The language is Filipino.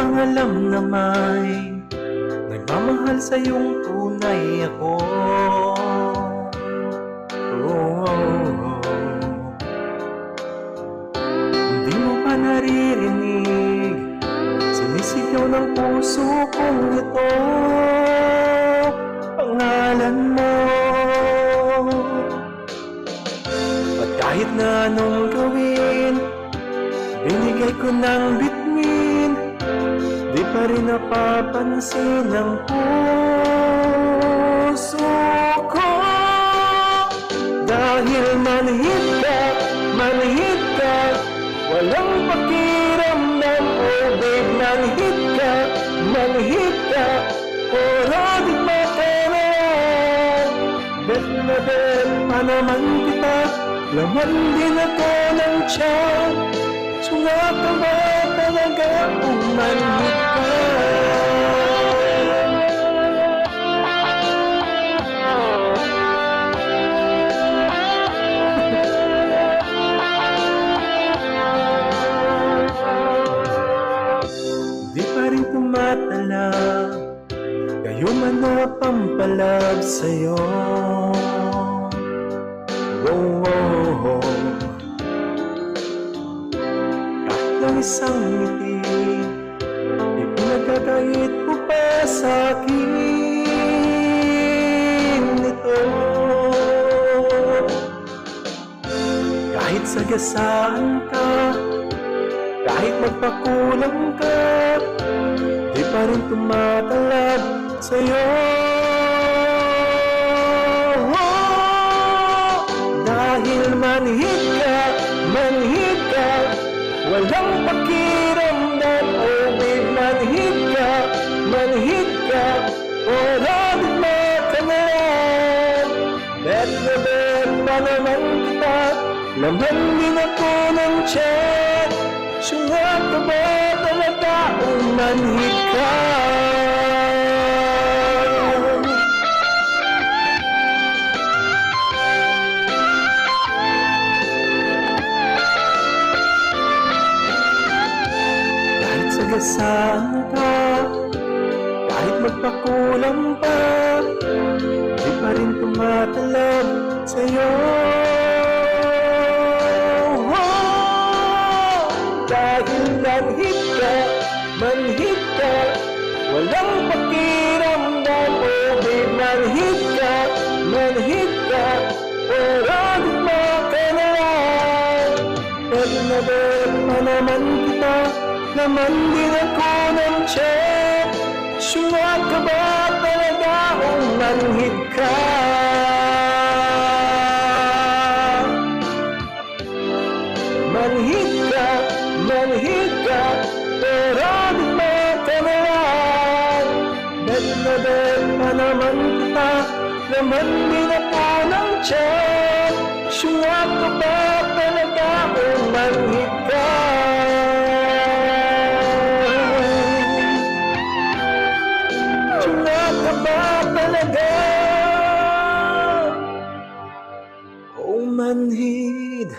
bang alam na may Nagmamahal sa iyong tunay ako oh, oh. Hindi mo pa naririnig Sinisigaw ng puso kong ito Pangalan mo At kahit na anong gawin Binigay ko ng bituin Di pa rin napapansin ang puso ko. Dahil manhid ka, manhid ka Walang pakiramdam Oh babe, manhid ka, manhid ka Puro di makaroon Bet na bet pa naman kita Laman din ako ng tiyan. Sunga ka ba talaga kung Kayo man na pampalab sa'yo Oh, oh, oh. Kahit isang ngiti Di pinagkakait mo pa sa'kin ito Kahit sagasaan ka Kahit magpakulang ka Di pa rin tumatalab sa'yo. Dahil manhid ka, manhid ka Walang pakiramdam. Oh babe, manhid ka, manhid ka din makanan Bet na bet pa naman kita Laman din ako ng tiyan Sunga ka ba talaga kung manhid ka? Sagasaan ka Kahit magpakulang pa Di pa rin tumatalab sa'yo. Oh, Dahil manhid ka, manhid ka Walang pakiramdam Oh babe, manhid ka, manhid ka Pero di mo ka na Pag nabot pa naman kita naman din ako ng check Sure ka ba talaga kung manhid ka? Manhid ka, manhid ka Pero di matalaan Bet na bet pa naman kita Naman din ako ng check Sure ka ba talaga kung manhid ka? manhid